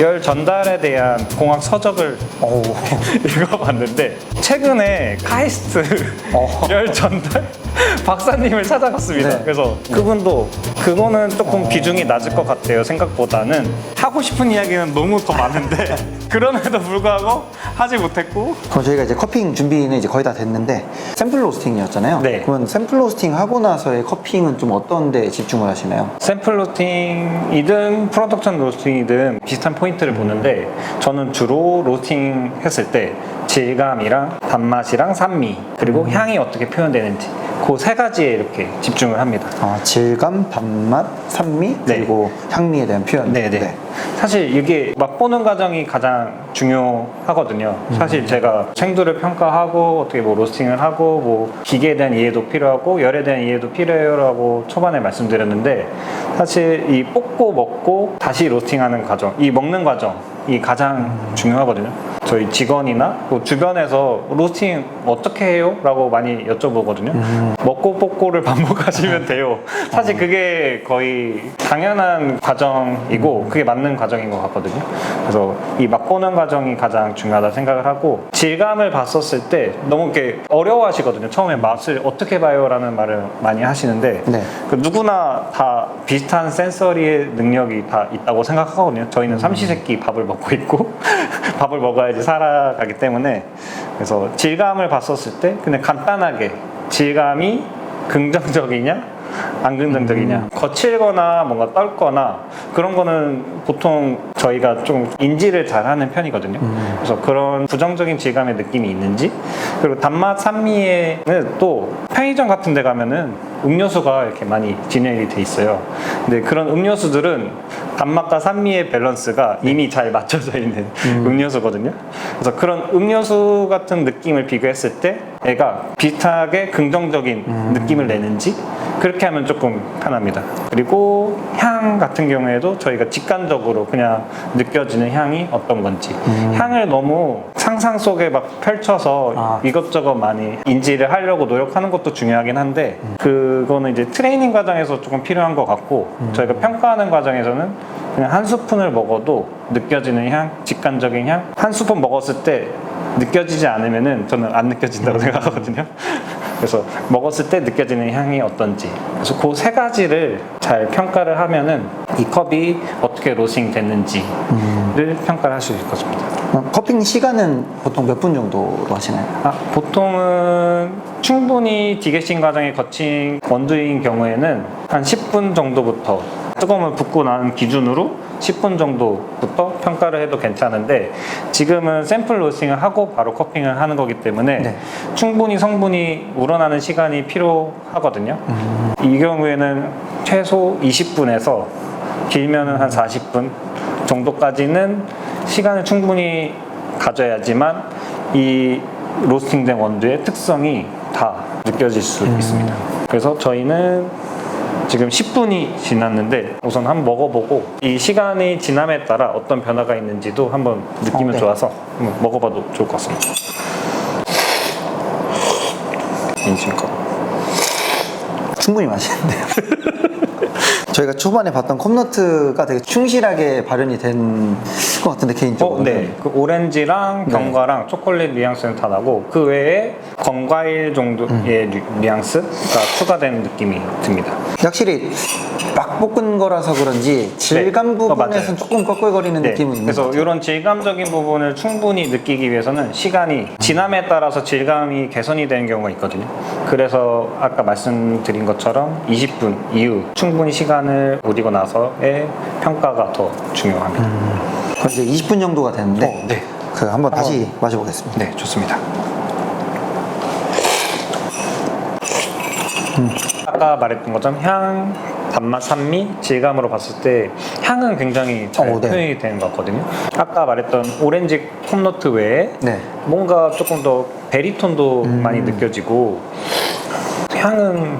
열 전달에 대한 공학 서적을 오. 읽어봤는데 최근에 카이스트 어. 열 전달 박사님을 찾아갔습니다. 네. 그래서 그분도 그거는 조금 비중이 낮을 것 같아요. 생각보다는 하고 싶은 이야기는 너무 더 많은데 그럼에도 불구하고 하지 못했고 그럼 저희가 이제 커핑 준비는 이제 거의 다 됐는데 샘플 로스팅이었잖아요. 네. 그러면 샘플 로스팅 하고 나서의 커핑은 좀 어떤 데 집중을 하시나요? 샘플 로스팅이든 프로덕션 로스팅이든 비슷한 포인트를 보는데 저는 주로 로스팅 했을 때 질감이랑 단맛이랑 산미 그리고 향이 어떻게 표현되는지 그 세 가지에 이렇게 집중을 합니다. 아, 질감, 단맛, 산미, 네. 그리고 향미에 대한 표현. 네네. 사실 이게 맛보는 과정이 가장 중요하거든요. 사실 제가 생두를 평가하고 어떻게 뭐 로스팅을 하고 뭐 기계에 대한 이해도 필요하고 열에 대한 이해도 필요해요라고 초반에 말씀드렸는데 사실 이 뽑고 먹고 다시 로스팅하는 과정, 이 먹는 과정이 가장 중요하거든요. 저희 직원이나 뭐 주변에서 로스팅 어떻게 해요? 라고 많이 여쭤보거든요. 먹고 뽑고를 반복하시면 돼요. 사실 그게 거의 당연한 과정이고 그게 맞는 과정인 것 같거든요. 그래서 이 맛보는 과정이 가장 중요하다 생각을 하고 질감을 봤었을 때 너무 이렇게 어려워하시거든요. 처음에 맛을 어떻게 봐요 라는 말을 많이 하시는데 네. 그 누구나 다 비슷한 센서리의 능력이 다 있다고 생각하거든요. 저희는 삼시세끼 밥을 먹고 있고 밥을 먹어야지 살아가기 때문에 그래서 질감을 봤었을 때 그냥 간단하게 질감이 긍정적이냐 안 긍정적이냐. 거칠거나 뭔가 떫거나 그런 거는 보통 저희가 좀 인지를 잘하는 편이거든요. 그래서 그런 부정적인 질감의 느낌이 있는지 그리고 단맛 산미에는 또 편의점 같은 데 가면은 음료수가 이렇게 많이 진열이 돼 있어요. 근데 그런 음료수들은 단맛과 산미의 밸런스가 이미 잘 맞춰져 있는 음. 료수거든요. 그래서 그런 음료수 같은 느낌을 비교했을 때 애가 비슷하게 긍정적인 느낌을 내는지 그렇게 하면 조금 편합니다. 그리고 향 같은 경우에도 저희가 직관적으로 그냥 느껴지는 향이 어떤 건지 향을 너무 상상 속에 막 펼쳐서 아. 이것저것 많이 인지를 하려고 노력하는 것도 중요하긴 한데 그거는 이제 트레이닝 과정에서 조금 필요한 것 같고 저희가 평가하는 과정에서는 그냥 한 스푼을 먹어도 느껴지는 향, 직관적인 향 한 스푼 먹었을 때 느껴지지 않으면은 저는 안 느껴진다고 생각하거든요. 그래서 먹었을 때 느껴지는 향이 어떤지 그래서 그 세 가지를 잘 평가를 하면은 이 컵이 어떻게 로싱 됐는지를 평가를 할 수 있을 것입니다. 어, 커핑 시간은 보통 몇 분 정도로 하시나요? 아, 보통은 충분히 디게싱 과정이 거친 원두인 경우에는 한 10분 정도부터 뜨거우면 붓고 난 기준으로 10분 정도부터 평가를 해도 괜찮은데 지금은 샘플 로스팅을 하고 바로 커핑을 하는 거기 때문에 네. 충분히 성분이 우러나는 시간이 필요하거든요. 이 경우에는 최소 20분에서 길면은 한 40분 정도까지는 시간을 충분히 가져야지만 이 로스팅된 원두의 특성이 다 느껴질 수 있습니다. 그래서 저희는 지금 10분이 지났는데 우선 한번 먹어보고 이 시간이 지남에 따라 어떤 변화가 있는지도 한번 느끼면 어, 네. 좋아서 한번 먹어봐도 좋을 것 같습니다. 인심껏. 충분히 맛있는데요. 저희가 초반에 봤던 컵너트가 되게 충실하게 발현이 된것 같은데 개인적으로. 어, 네. 그 오렌지랑 네. 견과랑 초콜릿 뉘앙스는 다 나고 그 외에 건과일 정도의 뉘- 뉘앙스가 추가된 느낌이 듭니다. 확실히 막 볶은 거라서 그런지 질감 네. 어, 맞아요. 부분에서는 조금 꺼끌거리는 네, 느낌은 있는 것 그래서 같아요. 이런 질감적인 부분을 충분히 느끼기 위해서는 시간이 지남에 따라서 질감이 개선이 되는 경우가 있거든요. 그래서 아까 말씀드린 것처럼 20분 이후 충분히 시간을 우리고 나서의 평가가 더 중요합니다. 그럼 이제 20분 정도가 됐는데 어, 네. 그 한번 다시 마셔보겠습니다. 네, 좋습니다. 아까 말했던 것처럼 향, 단맛, 산미, 질감으로 봤을 때 향은 굉장히 잘 어, 네. 표현이 되는 것 같거든요. 아까 말했던 오렌지 컵너트 외에 네. 뭔가 조금 더 베리톤도 많이 느껴지고 향은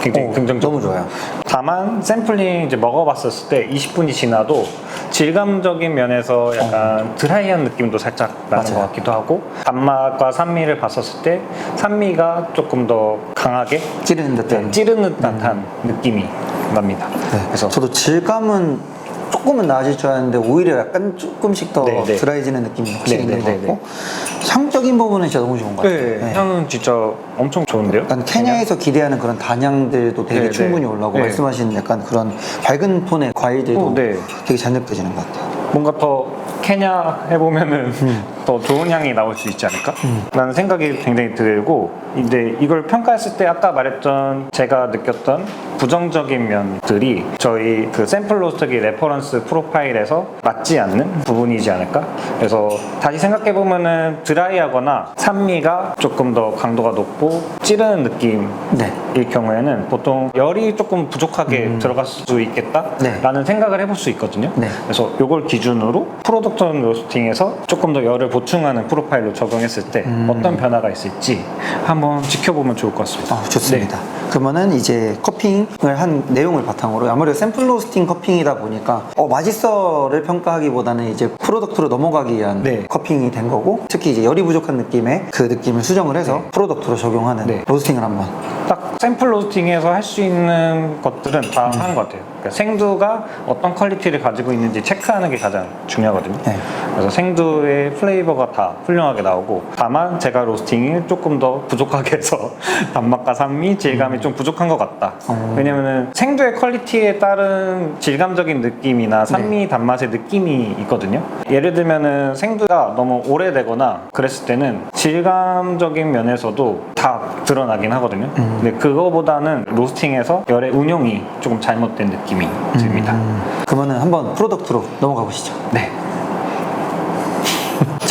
굉장히 어, 긍정적. 너무 좋아요. 다만 샘플링 이제 먹어봤었을 때 20분이 지나도 질감적인 면에서 약간 드라이한 느낌도 살짝 나는 맞아요. 것 같기도 하고 단맛과 산미를 봤었을 때 산미가 조금 더 강하게 찌르는 듯한. 네, 찌르는 듯한 느낌이 납니다. 네. 그래서 저도 질감은 조금은 나아질 줄 알았는데 오히려 약간 조금씩 더 네, 네. 드라이지는 느낌이 확실히 네, 있는 네, 것 네, 같고 향적인 부분은 진짜 너무 좋은 것 같아요. 네, 네. 향은 진짜 엄청 좋은데요? 약간 케냐에서 기대하는 그런 단향들도 되게 네, 충분히 네. 올라오고 네. 말씀하신 약간 그런 밝은 톤의 과일들도 어, 네. 되게 잘 느껴지는 것 같아요. 뭔가 더 케냐 해보면은 음. 더 좋은 향이 나올 수 있지 않을까? 라는 생각이 굉장히 들고 이제 이걸 평가했을 때 아까 말했던 제가 느꼈던 부정적인 면들이 저희 그 샘플 로스터기 레퍼런스 프로파일에서 맞지 않는 부분이지 않을까? 그래서 다시 생각해 보면은 드라이하거나 산미가 조금 더 강도가 높고 찌르는 느낌 네. 일 경우에는 보통 열이 조금 부족하게 들어갈 수 있겠다라는 네. 생각을 해볼 수 있거든요. 네. 그래서 이걸 기준으로 프로덕트 로스팅에서 조금 더 열을 보충하는 프로파일로 적용했을 때 음. 어떤 변화가 있을지 한번 지켜보면 좋을 것 같습니다. 아, 좋습니다. 그러면은 이제 커핑을 한 내용을 바탕으로 아무래도 샘플 로스팅 커핑이다 보니까 어, 맛있어를 평가하기보다는 이제 프로덕트로 넘어가기 위한 네. 커핑이 된 거고 특히 이제 열이 부족한 느낌의 그 느낌을 수정을 해서 프로덕트로 적용하는 네. 로스팅을 한번 딱 샘플 로스팅에서 할 수 있는 것들은 다 하는 것 같아요. 그러니까 생두가 어떤 퀄리티를 가지고 있는지 체크하는 게 가장 중요하거든요. 네. 그래서 생두의 플레이버가 다 훌륭하게 나오고 다만 제가 로스팅을 조금 더 부족하게 해서 단맛과 산미, 질감이 좀 부족한 것 같다. 어. 왜냐면은 생두의 퀄리티에 따른 질감적인 느낌이나 산미, 단맛의 느낌이 있거든요. 예를 들면은 생두가 너무 오래되거나 그랬을 때는 질감적인 면에서도 다 드러나긴 하거든요. 근데 그거보다는 로스팅에서 열의 운용이 조금 잘못된 느낌 이 듭니다. 그러면은 한번 프로덕트로 넘어가 보시죠. 네.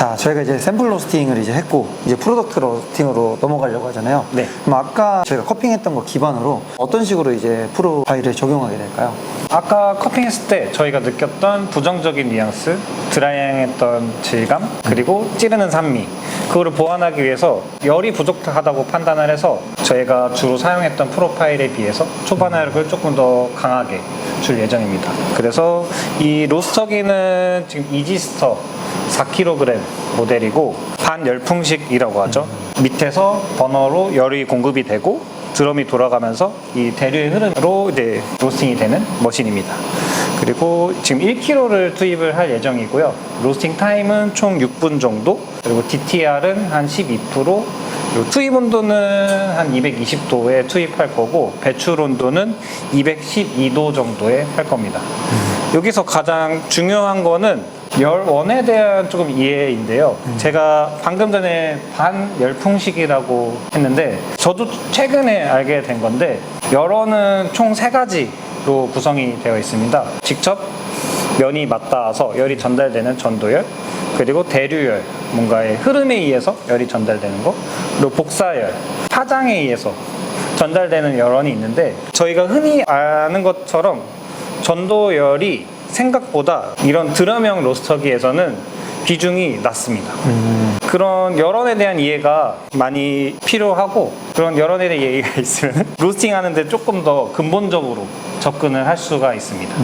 자, 저희가 이제 샘플 로스팅을 이제 했고 이제 프로덕트 로스팅으로 넘어가려고 하잖아요. 네. 그럼 아까 저희가 커핑했던 거 기반으로 어떤 식으로 이제 프로 파일을 적용하게 될까요? 아까 커핑했을 때 저희가 느꼈던 부정적인 뉘앙스, 드라이했던 질감, 그리고 찌르는 산미 그거를 보완하기 위해서 열이 부족하다고 판단을 해서 저희가 주로 사용했던 프로파일에 비해서 초반 화력을 조금 더 강하게 줄 예정입니다. 그래서 이 로스터기는 지금 이지스터 4kg 모델이고 반열풍식이라고 하죠. 밑에서 버너로 열이 공급이 되고 드럼이 돌아가면서 이 대류의 흐름으로 이제 로스팅이 되는 머신입니다. 그리고 지금 1kg를 투입을 할 예정이고요. 로스팅 타임은 총 6분 정도, 그리고 DTR은 한 12%, 그리고 투입 온도는 한 220도에 투입할 거고, 배출 온도는 212도 정도에 할 겁니다. 여기서 가장 중요한 거는 열원에 대한 조금 이해인데요. 제가 방금 전에 반열풍식이라고 했는데 저도 최근에 알게 된 건데 열원은 총 세 가지로 구성이 되어 있습니다. 직접 면이 맞닿아서 열이 전달되는 전도열, 그리고 대류열, 뭔가의 흐름에 의해서 열이 전달되는 거, 그리고 복사열, 파장에 의해서 전달되는 열원이 있는데 저희가 흔히 아는 것처럼 전도열이 생각보다 이런 드럼형 로스터기에서는 비중이 낮습니다. 그런 여론에 대한 이해가 많이 필요하고 그런 여론에 대한 이해가 있으면 로스팅 하는데 조금 더 근본적으로 접근을 할 수가 있습니다.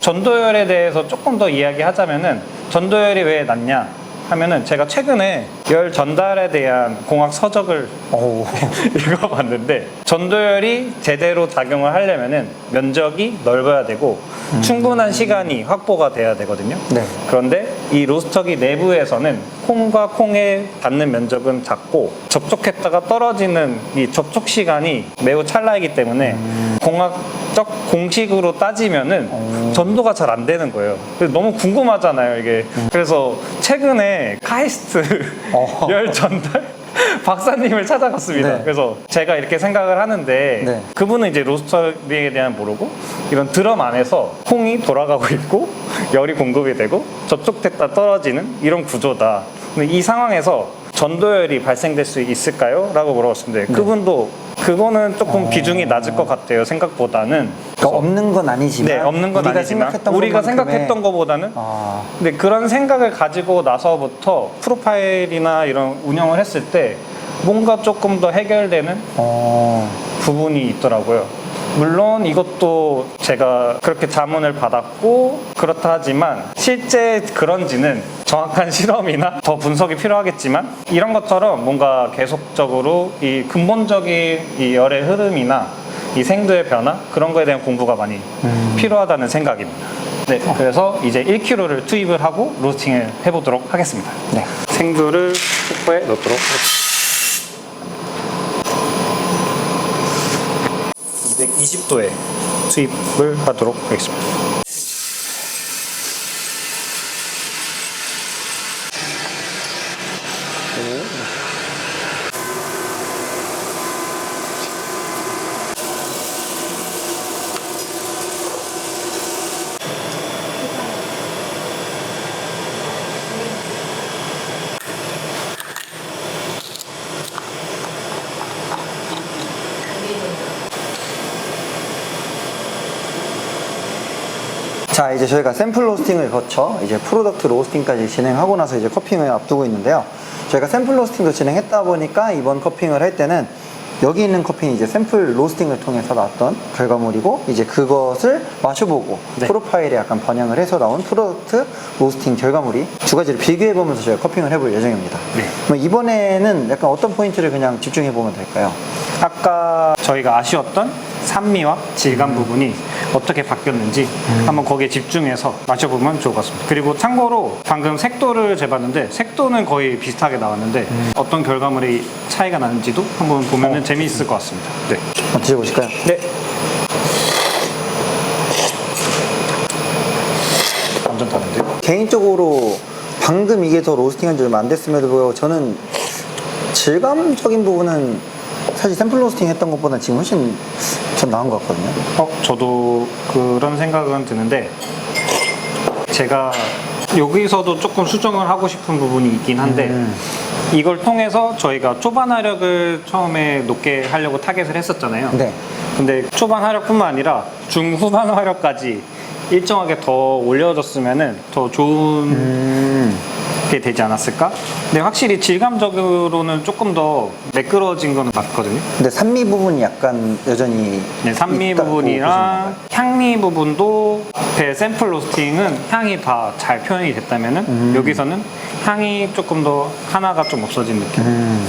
전도열에 대해서 조금 더 이야기하자면은 전도열이 왜 낮냐 하면은 제가 최근에 열 전달에 대한 공학 서적을 오. 읽어봤는데 전도열이 제대로 작용을 하려면은 면적이 넓어야 되고 충분한 시간이 확보가 돼야 되거든요. 네. 그런데 이 로스터기 내부에서는 콩과 콩의 닿는 면적은 작고 접촉했다가 떨어지는 이 접촉 시간이 매우 찰나이기 때문에 공학 적 공식으로 따지면은 전도가 잘 안 되는 거예요. 너무 궁금하잖아요, 이게. 그래서 최근에 카이스트 어. 열 전달 박사님을 찾아갔습니다. 네. 그래서 제가 이렇게 생각을 하는데 네. 그분은 이제 로스터리에 대한 모르고 이런 드럼 안에서 콩이 돌아가고 있고 열이 공급이 되고 접촉됐다 떨어지는 이런 구조다. 근데 이 상황에서 전도열이 발생될 수 있을까요? 라고 물어봤는데 그분도 그거는 조금 비중이 낮을 것 같아요. 생각보다는. 그러니까 없는 건 아니지만 네, 없는 건 우리가 아니지만 생각했던 우리가 것만큼의- 생각했던 것보다는 아, 근데 그런 생각을 가지고 나서부터 프로파일이나 이런 운영을 했을 때 뭔가 조금 더 해결되는 어, 부분이 있더라고요. 물론 이것도 제가 그렇게 자문을 받았고 그렇다 하지만 실제 그런지는 정확한 실험이나 더 분석이 필요하겠지만 이런 것처럼 뭔가 계속적으로 이 근본적인 이 열의 흐름이나 이 생두의 변화 그런 거에 대한 공부가 많이 필요하다는 생각입니다. 네, 그래서 이제 1kg를 투입을 하고 로스팅을 해보도록 하겠습니다. 네. 생두를 쿠퍼에 넣도록 하겠습니다. 220도에 투입을 하도록 하겠습니다. 자 이제 저희가 샘플 로스팅을 거쳐 이제 프로덕트 로스팅까지 진행하고 나서 이제 커핑을 앞두고 있는데요. 저희가 샘플 로스팅도 진행했다 보니까 이번 커핑을 할 때는 여기 있는 커핑이 이제 샘플 로스팅을 통해서 나왔던 결과물이고 이제 그것을 마셔보고 네. 프로파일에 약간 반영을 해서 나온 프로덕트 로스팅 결과물이 두 가지를 비교해 보면서 저희가 커핑을 해볼 예정입니다. 네. 이번에는 약간 어떤 포인트를 그냥 집중해 보면 될까요? 아까 저희가 아쉬웠던 산미와 질감 부분이 어떻게 바뀌었는지 한번 거기에 집중해서 맞춰보면 좋을 것 같습니다. 그리고 참고로 방금 색도를 재봤는데 색도는 거의 비슷하게 나왔는데 어떤 결과물이 차이가 나는지도 한번 보면 재미있을 것 같습니다. 네. 한번 드셔보실까요? 네. 완전 다른데요? 개인적으로 방금 이게 더 로스팅한 지 얼마 안 됐음에도 불구하고 저는 질감적인 부분은 사실 샘플 로스팅 했던 것보다 지금 훨씬 전 나은 것 같거든요. 어, 저도 그런 생각은 드는데 제가 여기서도 조금 수정을 하고 싶은 부분이 있긴 한데 음. 이걸 통해서 저희가 초반 화력을 처음에 높게 하려고 타겟을 했었잖아요. 네. 근데 초반 화력뿐만 아니라 중후반 화력까지 일정하게 더 올려줬으면은 더 좋은 음. 게 되지 않았을까? 근데 확실히 질감적으로는 조금 더 매끄러워진 거는 맞거든요. 근데 산미 부분이 약간 여전히 네, 산미 있다고 부분이랑 향미 부분도 배 샘플 로스팅은 향이 다 잘 표현이 됐다면은 음. 여기서는 향이 조금 더 하나가 좀 없어진 느낌. 음.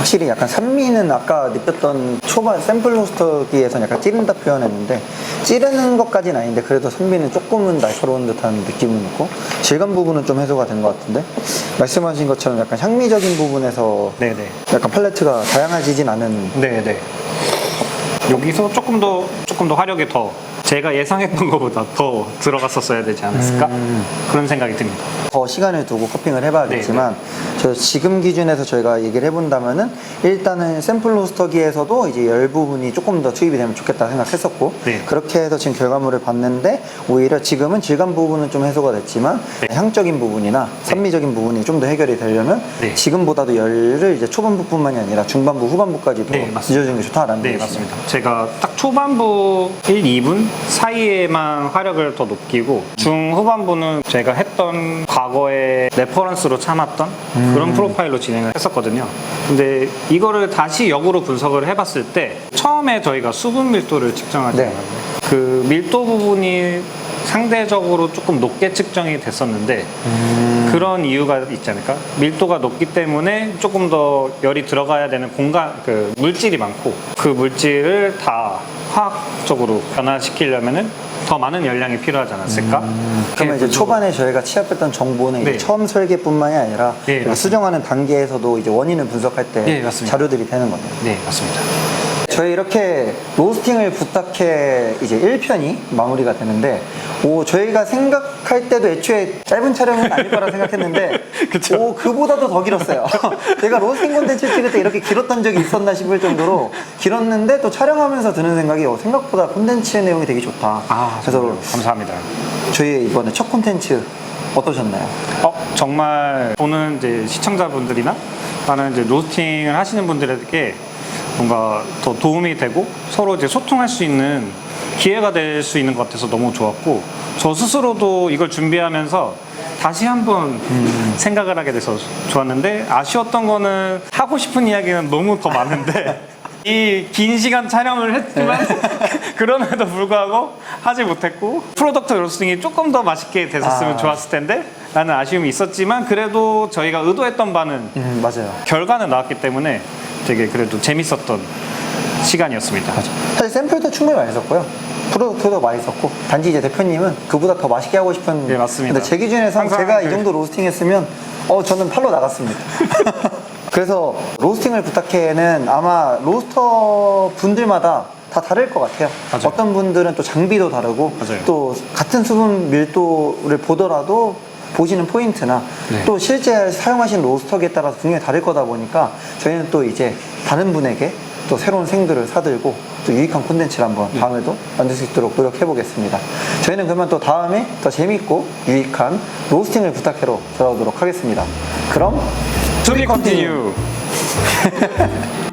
확실히 약간 산미는 아까 느꼈던 초반 샘플 로스터기에서는 약간 찌른다 표현했는데 찌르는 것까지는 아닌데 그래도 산미는 조금은 날카로운 듯한 느낌은 있고 질감 부분은 좀 해소가 된 것 같은데 말씀하신 것처럼 약간 향미적인 부분에서 네네. 약간 팔레트가 다양해지진 않은 네네. 여기서 조금 더 조금 더 화력이 더 제가 예상했던 것보다 더 들어갔었어야 되지 않았을까? 음. 그런 생각이 듭니다. 더 시간을 두고 커핑을 해봐야겠지만 저 지금 기준에서 저희가 얘기를 해본다면은 일단은 샘플 로스터기에서도 이제 열 부분이 조금 더 투입이 되면 좋겠다 생각했었고 네. 그렇게 해서 지금 결과물을 봤는데 오히려 지금은 질감 부분은 좀 해소가 됐지만 네. 향적인 부분이나 산미적인 부분이 좀 더 해결이 되려면 네. 지금보다도 열을 이제 초반부뿐만이 아니라 중반부 후반부까지도 네, 맞습니다. 늦어주는 게 좋다라는 네, 얘기시죠. 맞습니다. 제가 딱 초반부 1, 2분 사이에만 화력을 더 높이고 중후반부는 제가 했던 과거의 레퍼런스로 참았던 음. 그런 프로파일로 진행을 했었거든요. 근데 이거를 다시 역으로 분석을 해봤을 때 처음에 저희가 수분 밀도를 측정하잖아요. 네. 그 밀도 부분이 상대적으로 조금 높게 측정이 됐었는데 음. 그런 이유가 있지 않을까? 밀도가 높기 때문에 조금 더 열이 들어가야 되는 공간, 그 물질이 많고 그 물질을 다 화학적으로 변화시키려면은 더 많은 열량이 필요하지 않았을까? 음. 그러면 이제 초반에 저희가 취합했던 정보는 이제 네. 처음 설계뿐만이 아니라 네, 맞습니다. 수정하는 단계에서도 이제 원인을 분석할 때 네, 맞습니다. 자료들이 되는 거네요. 네, 맞습니다. 저희 이렇게 로스팅을 부탁해 이제 1편이 마무리가 되는데 오 저희가 생각할 때도 애초에 짧은 촬영은 아닐 거라 생각했는데 그쵸. 오 그보다도 더 길었어요. 제가 로스팅 콘텐츠 찍을 때 이렇게 길었던 적이 있었나 싶을 정도로 길었는데 또 촬영하면서 드는 생각이 어, 생각보다 콘텐츠 내용이 되게 좋다. 그래서 정말요? 감사합니다. 저희 이번에 첫 콘텐츠 어떠셨나요? 어, 정말 보는 이제 시청자분들이나 다른 이제 로스팅을 하시는 분들에게 뭔가 더 도움이 되고 서로 이제 소통할 수 있는 기회가 될 수 있는 것 같아서 너무 좋았고 저 스스로도 이걸 준비하면서 다시 한번 생각을 하게 돼서 좋았는데 아쉬웠던 거는 하고 싶은 이야기는 너무 더 많은데 이 긴 시간 촬영을 했지만 그럼에도 불구하고 하지 못했고 프로덕트 로스팅이 조금 더 맛있게 됐었으면 아. 좋았을 텐데 라는 아쉬움이 있었지만 그래도 저희가 의도했던 바는 음 맞아요. 결과는 나왔기 때문에 되게 그래도 재밌었던 시간이었습니다. 사실 샘플도 충분히 많이 썼고요. 프로덕트도 맛있었고 단지 이제 대표님은 그보다 더 맛있게 하고 싶은 네, 맞습니다. 근데 제 기준에서 항상 제가 이 그- 정도 로스팅 했으면 어 저는 팔로 나갔습니다. 그래서 로스팅을 부탁해는 아마 로스터 분들마다 다 다를 것 같아요. 맞아요. 어떤 분들은 또 장비도 다르고 맞아요. 또 같은 수분 밀도를 보더라도 보시는 포인트나 네. 또 실제 사용하신 로스터기에 따라서 분명히 다를 거다 보니까 저희는 또 이제 다른 분에게 또 새로운 생두를 사들고 또 유익한 콘텐츠를 한번 네. 다음에도 만들 수 있도록 노력해 보겠습니다. 저희는 그러면 또 다음에 더 재밌고 유익한 로스팅을 부탁해로 돌아오도록 하겠습니다. 그럼 To be continue.